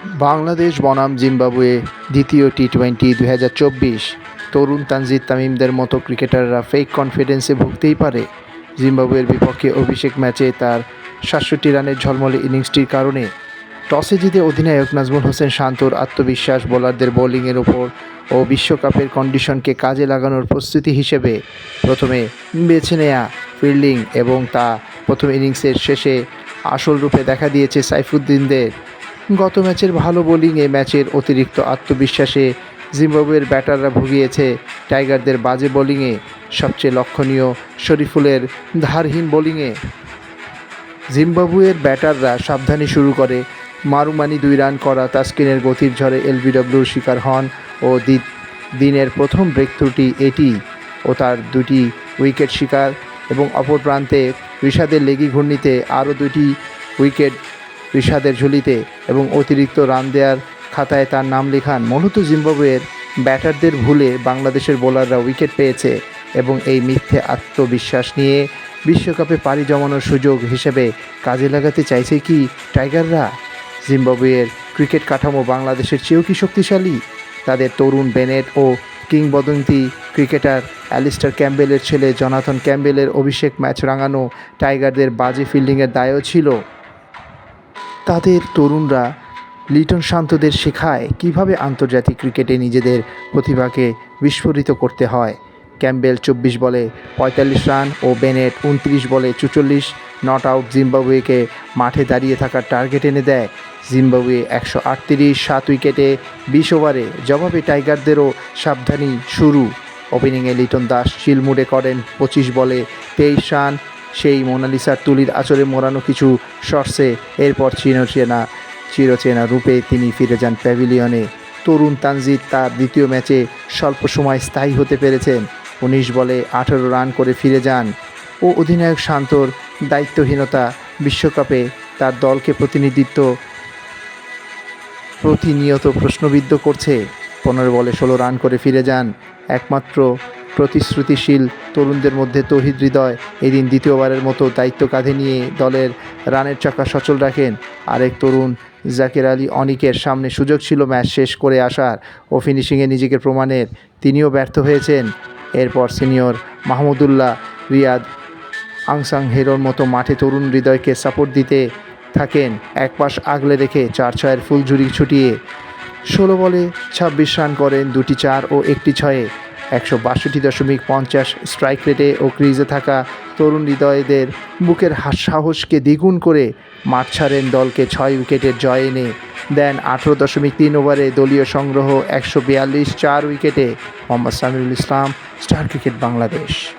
বাংলাদেশ বনাম জিম্বাবুয়ে দ্বিতীয় T twenty দু হাজার চব্বিশ। তরুণ তানজিদ তামিমদের মতো ক্রিকেটাররা ফেক কনফিডেন্সে ভুগতেই পারে। জিম্বাবুয়ের বিপক্ষে অভিষেক ম্যাচে তার সাতষট্টি রানের ঝলমলে ইনিংসটির কারণে। টসে জিতে অধিনায়ক নাজমুল হোসেন শান্তর আত্মবিশ্বাস বোলারদের বোলিংয়ের ওপর ও বিশ্বকাপের কন্ডিশনকে কাজে লাগানোর প্রস্তুতি হিসেবে প্রথমে বেছে নেয়া ফিল্ডিং এবং তা প্রথম ইনিংসের শেষে আসল রূপে দেখা দিয়েছে সাইফুদ্দিনদের। গত ম্যাচের ভালো বোলিংয়ে ম্যাচের অতিরিক্ত আত্মবিশ্বাসে জিম্বাবুয়ের ব্যাটাররা ভুগিয়েছে টাইগারদের বাজে বোলিংয়ে সবচেয়ে লক্ষণীয় শরীফুলের ধারহীন বোলিংয়ে জিম্বাবুয়ের ব্যাটাররা সাবধানে শুরু করে। মারুমানি দুই রান করা তাস্কিনের গতির ঝড়ে এলবিডব্লিউর শিকার হন ও দিনের প্রথম ব্রেক ত্রুটি এটি ও তার দুটি উইকেট শিকার এবং অপর প্রান্তে ঋষাদের লেগি ঘূর্ণিতে আরও দুটি উইকেট ঋষাদের ঝুলিতে এবং অতিরিক্ত রান দেওয়ার খাতায় তার নাম লেখান মূলত জিম্বাবুয়ের ব্যাটারদের ভুলে বাংলাদেশের বোলাররা উইকেট পেয়েছে এবং এই মিথ্যে আত্মবিশ্বাস নিয়ে বিশ্বকাপে পাড়ি জমানোর সুযোগ হিসেবে কাজে লাগাতে চাইছে কি টাইগাররা? জিম্বাবুয়ের ক্রিকেট কাঠামো বাংলাদেশের চেয়েও কি শক্তিশালী? তাদের তরুণ বেনেট ও কিংবদন্তি ক্রিকেটার অ্যালিস্টার ক্যাম্বেলের ছেলে জনাথন ক্যাম্বেলের অভিষেক ম্যাচ রাঙানো টাইগারদের বাজে ফিল্ডিংয়ের দায়ও ছিল। তাদের তরুণরা লিটন শান্তদের শেখায় কীভাবে আন্তর্জাতিক ক্রিকেটে নিজেদের প্রতিভাকে বিস্ফোরিত করতে হয়। ক্যাম্বেল চব্বিশ বলে পঁয়তাল্লিশ রান ও বেনেট উনত্রিশ বলে চুচল্লিশ। নট আউট জিম্বাবুয়েকে মাঠে দাঁড়িয়ে থাকার টার্গেট এনে দেয়। জিম্বাবুয়ে একশো আটত্রিশ, সাত উইকেটে বিশ ওভারে। জবাবে টাইগারদেরও সাবধানী শুরু। ওপেনিংয়ে লিটন দাস চিলমুড়ে করেন পঁচিশ বলে তেইশ রান। সেই মোনালিসার তুলির আচরে মোড়ানো কিছু শর্টসে এরপর চিরচেনা চিরচেনা রূপে তিনি ফিরে যান প্যাভিলিয়নে। তরুণ তানজিদ তার দ্বিতীয় ম্যাচে স্বল্প সময় স্থায়ী হতে পেরেছেন। উনিশ বলে আঠেরো রান করে ফিরে যান। ও অধিনায়ক শান্তর দায়িত্বহীনতা বিশ্বকাপে তার দলকে প্রতিনিধিত্ব, প্রতিনিয়ত প্রশ্নবিদ্ধ করছে। পনেরো বলে ষোলো রান করে ফিরে যান। একমাত্র প্রতিশ্রুতিশীল তরুণদের মধ্যে তহিদ হৃদয় এদিন দ্বিতীয়বারের মতো দায়িত্ব কাঁধে নিয়ে দলের রানের চাকা সচল রাখেন আরেক তরুণ জাকির আলী অনিকের সামনে সুযোগ ছিল ম্যাচ শেষ করে আসার। ও ফিনিশিংয়ে নিজেকে প্রমাণের তিনিও ব্যর্থ হয়েছেন। এরপর সিনিয়র মাহমুদুল্লাহ রিয়াদ আংসাং হেরোর মতো মাঠে তরুণ হৃদয়কে সাপোর্ট দিতে থাকেন। এক পাশ আগলে রেখে চার ছয়ের ফুল ফুলঝুরি ছুটিয়ে ষোলো বলে ছাব্বিশ রান করেন দুটি চার ও একটি ছয়ে। একশো বাষট্টি দশমিক পঞ্চাশ স্ট্রাইক রেটে ও ক্রিজে থাকা তরুণ হৃদয়দের বুকের হাস- সাহসকে দ্বিগুণ করে মাঠ ছাড়েন দলকে ছয় উইকেটের জয় এনে। দেন আঠেরো দশমিক তিন ওভারে দলীয় সংগ্রহ একশো বিয়াল্লিশ, চার উইকেটে মোহাম্মদ সামিরুল ইসলাম, স্টার ক্রিকেট বাংলাদেশ।